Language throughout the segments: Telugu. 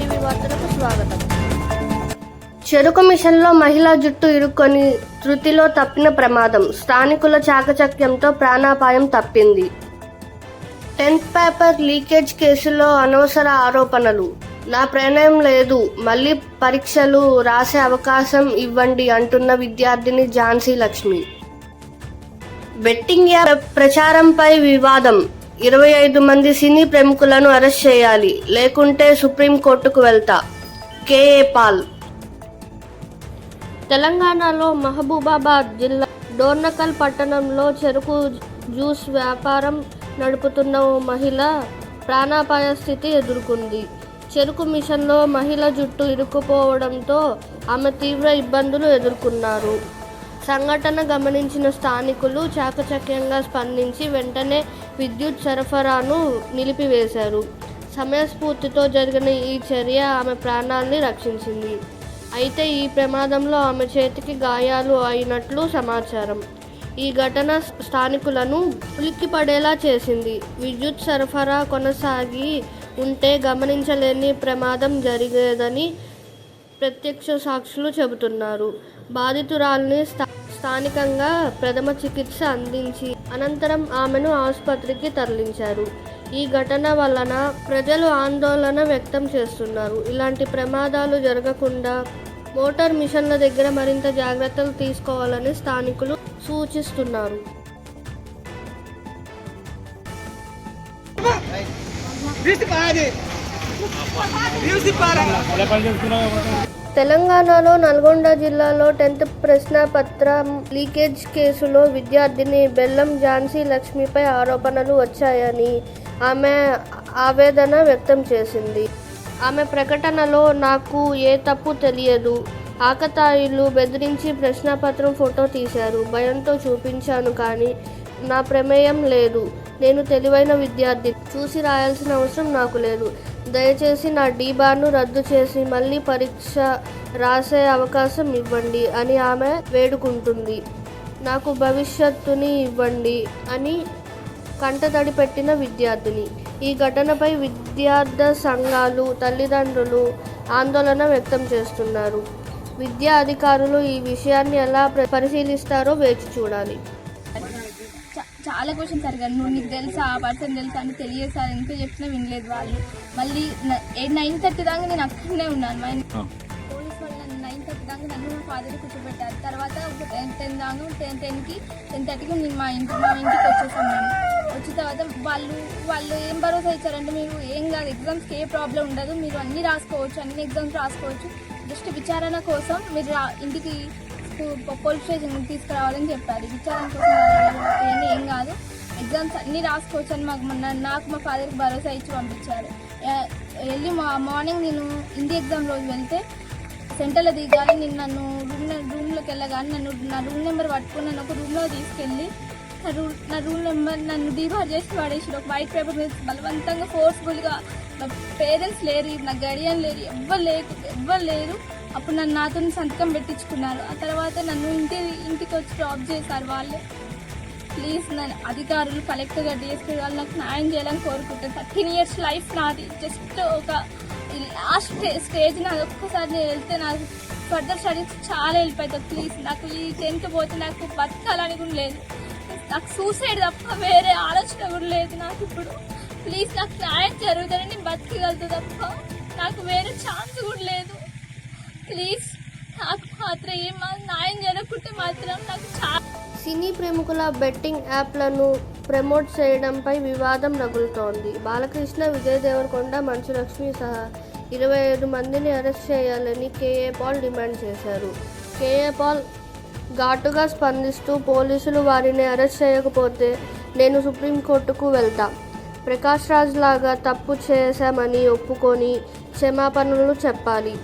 స్వాగతం చెరుకు మిషన్లో మహిళా జుట్టు ఇరుక్కొని తృతిలో తప్పిన ప్రమాదం. స్థానికుల చాకచక్యంతో ప్రాణాపాయం తప్పింది. టెన్త్ పేపర్ లీకేజ్ కేసులో అనవసర ఆరోపణలు. నా ప్రణయం లేదు. మళ్ళీ పరీక్షలు రాసే అవకాశం ఇవ్వండి అంటున్న విద్యార్థిని ఝాన్సీ లక్ష్మి. బెట్టింగ్ యాప్ ప్రచారంపై వివాదం. ఇరవై ఐదు మంది సినీ ప్రముఖులను అరెస్ట్ చేయాలి. లేకుంటే సుప్రీంకోర్టుకు వెళ్తా. కేఏ పాల్. తెలంగాణలో మహబూబాబాద్ జిల్లా డోర్నకల్ పట్టణంలో చెరుకు జ్యూస్ వ్యాపారం నడుపుతున్న ఓ మహిళ ప్రాణాపాయ స్థితి ఎదుర్కొంది. చెరుకు మిషన్లో మహిళ జుట్టు ఇరుక్కుపోవడంతో ఆమె తీవ్ర ఇబ్బందులు ఎదుర్కొన్నారు. సంఘటన గమనించిన స్థానికులు చాకచక్యంగా స్పందించి వెంటనే విద్యుత్ సరఫరాను నిలిపివేశారు. సమయస్ఫూర్తితో జరిగిన ఈ చర్య ఆమె ప్రాణాల్ని రక్షించింది. అయితే ఈ ప్రమాదంలో ఆమె చేతికి గాయాలు అయినట్లు సమాచారం. ఈ ఘటన స్థానికులను ఉలిక్కిపడేలా చేసింది. విద్యుత్ సరఫరా కొనసాగి ఉంటే గమనించలేని ప్రమాదం జరిగేదని ప్రత్యక్ష సాక్షులు చెబుతున్నారు. బాధితురాల్ని స్థా స్థానికంగా ప్రథమ చికిత్స అందించి అనంతరం ఆమెను ఆసుపత్రికి తరలించారు. ఈ ఘటన వలన ప్రజలు ఆందోళన వ్యక్తం చేస్తున్నారు. ఇలాంటి ప్రమాదాలు జరగకుండా మోటార్ మిషన్ల దగ్గర మరింత జాగ్రత్తలు తీసుకోవాలని స్థానికులు సూచిస్తున్నారు. తెలంగాణలో నల్గొండ జిల్లాలో టెన్త్ ప్రశ్నపత్రం లీకేజ్ కేసులో విద్యార్థిని బెల్లం ఝాన్సీ లక్ష్మిపై ఆరోపణలు వచ్చాయని ఆమె ఆవేదన వ్యక్తం చేసింది. ఆమె ప్రకటనలో నాకు ఏ తప్పు తెలియదు. ఆకతాయిలు బెదిరించి ప్రశ్నపత్రం ఫోటో తీశారు. భయంతో చూపించాను కానీ నా ప్రమేయం లేదు. నేను తెలివైన విద్యార్థి చూసి రాయాల్సిన అవసరం నాకు లేదు. దయచేసి నా డీబార్ను రద్దు చేసి మళ్ళీ పరీక్ష రాసే అవకాశం ఇవ్వండి అని ఆమె వేడుకుంటుంది. నాకు భవిష్యత్తుని ఇవ్వండి అని కంటతడి పెట్టిన విద్యార్థిని. ఈ ఘటనపై విద్యార్థి సంఘాలు తల్లిదండ్రులు ఆందోళన వ్యక్తం చేస్తున్నారు. విద్యా అధికారులు ఈ విషయాన్ని ఎలా పరిశీలిస్తారో వేచి చూడాలి. చాలా క్వశ్చన్స్ అడిగారు. నువ్వు నీకు తెలుసా? ఆ పర్సన్ తెలుసా? అని తెలియదు సార్. ఎంత చెప్పినా వినలేదు వాళ్ళు. మళ్ళీ నైన్ థర్టీ దాకా నేను అక్కడనే ఉన్నాను. మా పోలీస్ వాళ్ళు నన్ను నైన్ థర్టీ దాకా నన్ను మా ఫాదర్ కూర్చోబెట్టారు. తర్వాత టెన్ టెన్ దాకా టెన్ టెన్కి టెన్ థర్టీకి నేను మా ఇంటి మా ఇంటికి వచ్చేసాను వచ్చిన తర్వాత వాళ్ళు వాళ్ళు ఏం భరోసా ఇచ్చారంటే మీరు ఏం కాదు ఎగ్జామ్స్కి ఏ ప్రాబ్లం ఉండదు. మీరు అన్నీ రాసుకోవచ్చు అన్ని ఎగ్జామ్స్ రాసుకోవచ్చు. జస్ట్ విచారణ కోసం మీరు రా- ఇంటికి స్కూ- పోలీస్ స్టేషన్ తీసుకురావాలని చెప్పారు. ఇచ్చారనుకుంటున్నాను ఏం కాదు. ఎగ్జామ్స్ అన్నీ రాసుకోవచ్చు అని మాకు మొన్న నాకు మా ఫాదర్కి భరోసా ఇచ్చి పంపించారు. వెళ్ళి మా మార్నింగ్ నేను హిందీ ఎగ్జామ్ రోజు వెళ్తే సెంటర్లో దిగాలి నేను నన్ను రూమ్ రూమ్లోకి వెళ్ళగానే నన్ను నా రూమ్ నెంబర్ పట్టుకుని నన్ను ఒక రూమ్లో తీసుకెళ్ళి నా రూమ్ నా రూమ్ నెంబర్ నన్ను డీబార్ చేసి పడేసి ఒక వైట్ పేపర్ మీద బలవంతంగా ఫోర్స్ఫుల్గా నా పేరెంట్స్ లేరు నా గడియన్ లేరు ఎవ్వరు లేరు ఎవ్వరు లేరు. అప్పుడు నన్ను నాతో సంతకం పెట్టించుకున్నారు. ఆ తర్వాత నన్ను ఇంటి ఇంటికి వచ్చి డ్రాప్ చేశారు వాళ్ళే. ప్లీజ్ నన్ను అధికారులు కలెక్టర్గా డిఎస్పీ వాళ్ళు నాకు న్యాయం చేయాలని కోరుకుంటాను థర్టీన్ ఇయర్స్ లైఫ్ నాది. జస్ట్ ఒక లాస్ట్ స్టేజ్ నాది ఒక్కసారి నేను వెళ్తే నాకు ఫర్దర్ స్టడీస్ చాలా హెల్ప్ అవుతుంది ప్లీజ్ నాకు ఈ టెన్త్ పోతే నాకు బతకాలని కూడా లేదు. నాకు సూసైడ్ తప్ప వేరే ఆలోచన కూడా లేదు నాకు ఇప్పుడు. ప్లీజ్ నాకు న్యాయం జరుగుతుందని నేను బతకగలుగుతా తప్ప నాకు వేరే ఛాన్స్ కూడా లేదు. ప్లీజ్ నాకు మాత్రం ఏం న్యాయం జరగకుంటే మాత్రం నాకు చాలా సినీ ప్రముఖుల బెట్టింగ్ యాప్లను ప్రమోట్ చేయడంపై వివాదం రగులుతోంది బాలకృష్ణ విజయ్ దేవరకొండ మంచు లక్ష్మి సహా ఇరవై ఐదు మందిని అరెస్ట్ చేయాలని కేఏ పాల్ డిమాండ్ చేశారు. కేఏ పాల్ ఘాటుగా స్పందిస్తూ పోలీసులు వారిని అరెస్ట్ చేయకపోతే నేను సుప్రీంకోర్టుకు వెళ్తా. ప్రకాష్ రాజ్ లాగా తప్పు చేశామని ఒప్పుకొని క్షమాపణలు చెప్పాలి.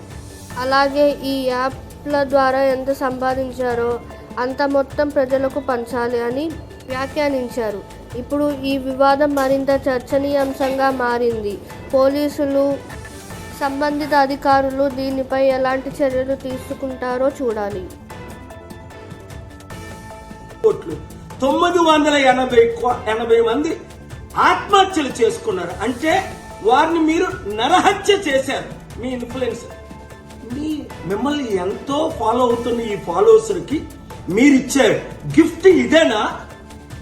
అలాగే ఈ యాప్ల ద్వారా ఎంత సంపాదించారో అంత మొత్తం ప్రజలకు పంచాలి అని వ్యాఖ్యానించారు. ఇప్పుడు ఈ వివాదం మరింత చర్చనీయాంశంగా మారింది. పోలీసులు సంబంధిత అధికారులు దీనిపై ఎలాంటి చర్యలు తీసుకుంటారో చూడాలి. తొమ్మిది వందల ఎనభై ఎనభై మంది ఆత్మహత్యలు చేసుకున్నారు. అంటే వారిని మీరు నరహత్య చేశారు మీ ఇన్ఫ్లుయెన్స్ మీ మిమ్మల్ని ఎంతో ఫాలో అవుతున్న ఈ ఫాలోవర్స్కి మీరిచ్చే గిఫ్ట్ ఇదేనా?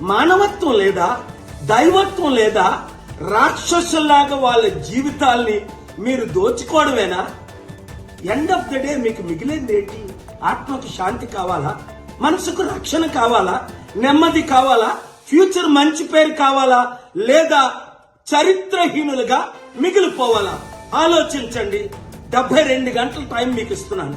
మానవత్వం లేదా? దైవత్వం లేదా? రాక్షసులాగా వాళ్ళ జీవితాల్ని మీరు దోచుకోవడమేనా? ఎండ్ ఆఫ్ ద డే మీకు మిగిలింది ఏంటి? ఆత్మకు శాంతి కావాలా? మనసుకు రక్షణ కావాలా? నెమ్మది కావాలా? ఫ్యూచర్ మంచి పేరు కావాలా? లేదా చరిత్రహీనులుగా మిగిలిపోవాలా? ఆలోచించండి. డెబ్బై రెండు గంటల టైం మీకు ఇస్తున్నాను.